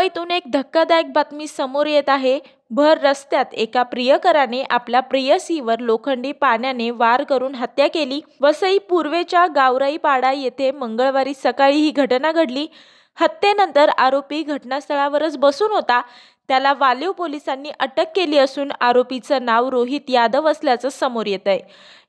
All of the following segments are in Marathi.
मुंबईतून एक धक्कादायक बातमी समोर येत आहे. भर रस्त्यात एका प्रियकराने आपल्या प्रेयसीवर लोखंडी पाण्याने वार करून हत्या केली. वसई पूर्वेच्या गावराई पाडा येथे मंगळवारी सकाळी ही घटना घडली. हत्येनंतर आरोपी घटनास्थळावरच बसून होता. त्याला वालीव पोलिसांनी अटक केली असून आरोपीचं नाव रोहित यादव असल्याचं समोर येत आहे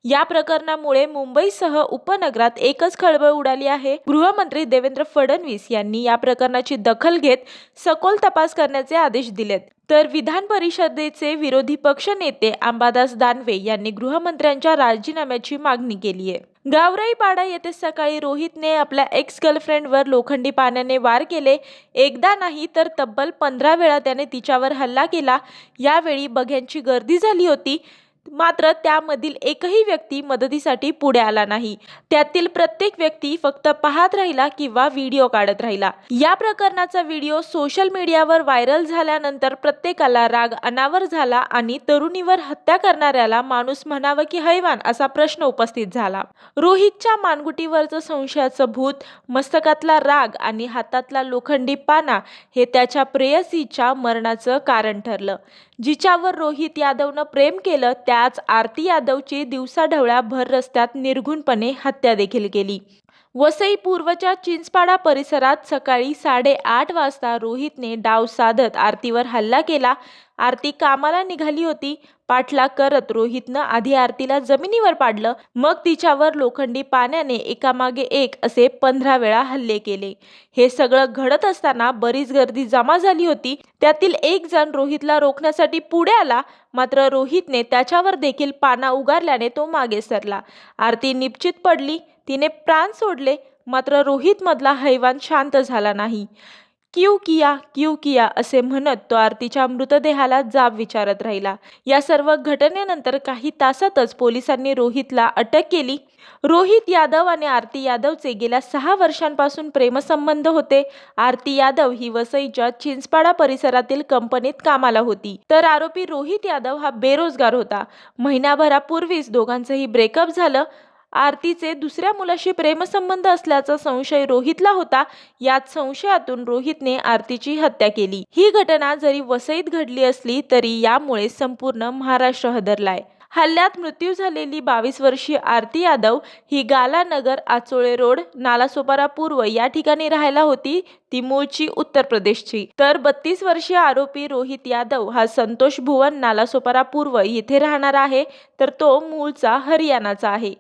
या प्रकरणामुळे मुंबईसह उपनगरात एकच खळबळ उडाली आहे. गृहमंत्री देवेंद्र फडणवीस यांनी या प्रकरणाची दखल घेत सखोल तपास करण्याचे आदेश दिलेत. तर विधान परिषदेचे विरोधी पक्षनेते अंबादास दानवे यांनी गृहमंत्र्यांच्या राजीनाम्याची मागणी केली आहे. गावराईपाडा येथे सकाळी रोहितने आपल्या एक्स गर्लफ्रेंडवर लोखंडी पाण्याने वार केले. एकदा नाही तर तब्बल पंधरा वेळा त्याने तिच्यावर हल्ला केला. यावेळी बघ्यांची गर्दी झाली होती. मात्र त्यामधील एकही व्यक्ती मदतीसाठी पुढे आला नाही. त्यातील प्रत्येक व्यक्ती फक्त पाहत राहिला किंवा व्हिडिओ काढत राहिला. या प्रकरणाचा व्हिडिओ सोशल मीडियावर व्हायरल झाल्यानंतर प्रत्येकाला राग अनावर झाला आणि तरुणीवर हत्या करणाऱ्याला माणूस म्हणावं की हैवान असा प्रश्न उपस्थित झाला. रोहितच्या मानगुटीवरचं संशयाचं भूत मस्तकातला राग आणि हातातला लोखंडी पाना हे त्याच्या प्रेयसीच्या मरणाचं कारण ठरलं. जिच्यावर रोहित यादवनं प्रेम केलं त्याच आरती यादवची दिवसाढवळ्या भर रस्त्यात निर्घुणपणे हत्या देखील केली. वसई पूर्वच्या चिंचपाडा परिसरात सकाळी साडेआठ वाजता रोहितने डाव साधत आरतीवर हल्ला केला. आरती कामाला निघाली होती. पाठलाग करत रोहितनं आधी आरतीला जमिनीवर पाडलं. मग तिच्यावर लोखंडी पाण्याने एकामागे एक असे पंधरा वेळा हल्ले केले. हे सगळं घडत असताना बरीच गर्दी जमा झाली होती. त्यातील एक जण रोहितला रोखण्यासाठी पुढे आला. मात्र रोहितने त्याच्यावर देखील पाना उगारल्याने तो मागे सरला. आरती निश्चित पडली. तिने प्राण सोडले मात्र रोहितमधला हैवान शांत झाला नाही. क्यू किया क्यू किया असे म्हणत तो आरतीच्या मृतदेहाला जाब विचारत राहिला. या सर्व घटनेनंतर काही तासातच पोलिसांनी रोहितला अटक केली. रोहित यादव आणि आरती यादवचे गेल्या सहा वर्षांपासून प्रेमसंबंध होते. आरती यादव ही वसईच्या चिंचपाडा परिसरातील कंपनीत कामाला होती. तर आरोपी रोहित यादव हा बेरोजगार होता. महिन्याभरापूर्वीच दोघांचंही ब्रेकअप झालं. आरतीचे दुसऱ्या मुलाशी प्रेमसंबंध असल्याचा संशय रोहितला होता. याच संशयातून रोहितने आरतीची हत्या केली. ही घटना जरी वसईत घडली असली तरी यामुळे संपूर्ण महाराष्ट्र हदरलाय. हल्ल्यात मृत्यू झालेली बावीस वर्षीय आरती यादव ही गालानगर आचोळे रोड नालासोपारा पूर्व या ठिकाणी राहायला होती ती मूळची उत्तर प्रदेशची. तर बत्तीस वर्षीय आरोपी रोहित यादव हा संतोष भुवन नालासोपारा पूर्व येथे राहणार आहे तर तो मूळचा हरियाणाचा आहे.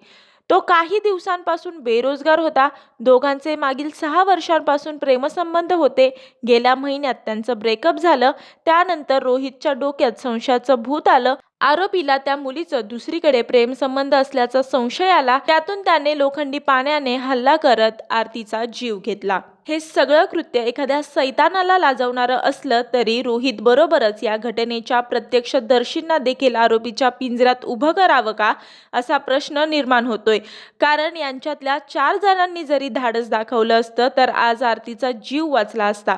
तो काही दिवसांपासून बेरोजगार होता. दोघांचे मागील सहा वर्षांपासून प्रेमसंबंध होते. गेल्या महिन्यात त्यांचं ब्रेकअप झालं. त्यानंतर रोहितच्या डोक्यात संशयाचं भूत आलं. आरोपीला त्या मुलीचं दुसरीकडे प्रेमसंबंध असल्याचा संशय आला. त्यातून त्याने लोखंडी पाण्याने हल्ला करत आरतीचा जीव घेतला. हे सगळं कृत्य एखाद्या सैतानाला लाजवणारं असलं तरी रोहित बरोबरच या घटनेच्या प्रत्यक्षदर्शींना देखील आरोपीच्या पिंजऱ्यात उभं करावं का असा प्रश्न निर्माण होतोय. कारण यांच्यातल्या चार जणांनी जरी धाडस दाखवलं असतं तर आज आरतीचा जीव वाचला असता.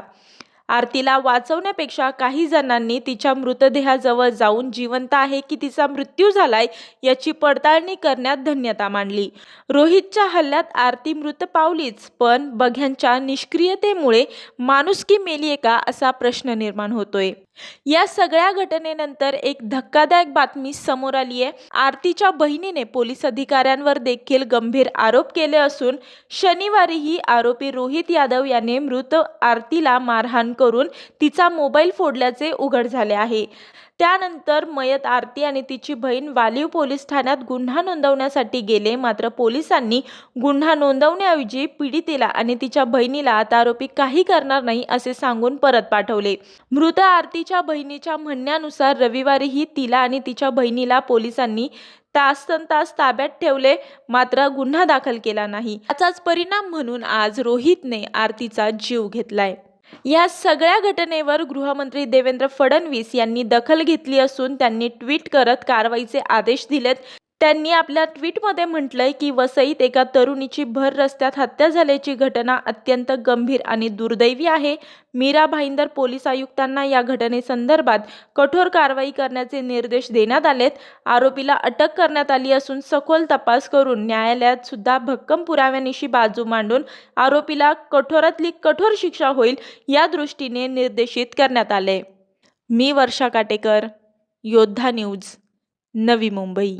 आरतीला वाचवण्यापेक्षा काही जणांनी तिच्या मृतदेहाजवळ जाऊन जिवंत आहे की तिचा मृत्यू झालाय याची पडताळणी करण्यात धन्यता मांडली. रोहितच्या हल्ल्यात आरती मृत पावलीच पण बघ्यांच्या निष्क्रियतेमुळे माणुसकी मेलीये का असा प्रश्न निर्माण होतोय. या सगळ्या घटनेनंतर एक धक्कादायक बातमी समोर आली आहे. आरतीच्या बहिणीने पोलीस अधिकाऱ्यांवर देखील गंभीर आरोप केले असून शनिवारीही आरोपी रोहित यादव याने मृत आरतीला मारहाण करून तिचा मोबाईल फोडल्याचे उघड झाले आहे. त्यानंतर मयत आरती आणि तिची बहीण वालीव पोलीस ठाण्यात गुन्हा नोंदवण्यासाठी गेले. मात्र पोलिसांनी गुन्हा नोंदवण्याऐवजी पीडितेला आणि तिच्या बहिणीला आता आरोपी काही करणार नाही असे सांगून परत पाठवले. मृत आरतीच्या बहिणीच्या म्हणण्यानुसार रविवारीही तिला आणि तिच्या बहिणीला पोलिसांनी तासन तास ताब्यात ठेवले मात्र गुन्हा दाखल केला नाही. याचाच परिणाम म्हणून आज रोहितने आरतीचा जीव घेतलाय. या सगळ्या घटनेवर गृहमंत्री देवेंद्र फडणवीस यांनी दखल घेतली असून त्यांनी ट्विट करत कारवाईचे आदेश दिलेत. त्यांनी आपल्या ट्विटमध्ये म्हटलंय की वसईत एका तरुणीची भर रस्त्यात हत्या झाल्याची घटना अत्यंत गंभीर आणि दुर्दैवी आहे. मीरा भाईंदर पोलीस आयुक्तांना या घटनेसंदर्भात कठोर कारवाई करण्याचे निर्देश देण्यात आलेत. आरोपीला अटक करण्यात आली असून सखोल तपास करून न्यायालयात सुद्धा भक्कम पुराव्यानिशी बाजू मांडून आरोपीला कठोरातली कठोर शिक्षा होईल या दृष्टीने निर्देशित करण्यात आले. मी वर्षा काटेकर योद्धा न्यूज नवी मुंबई.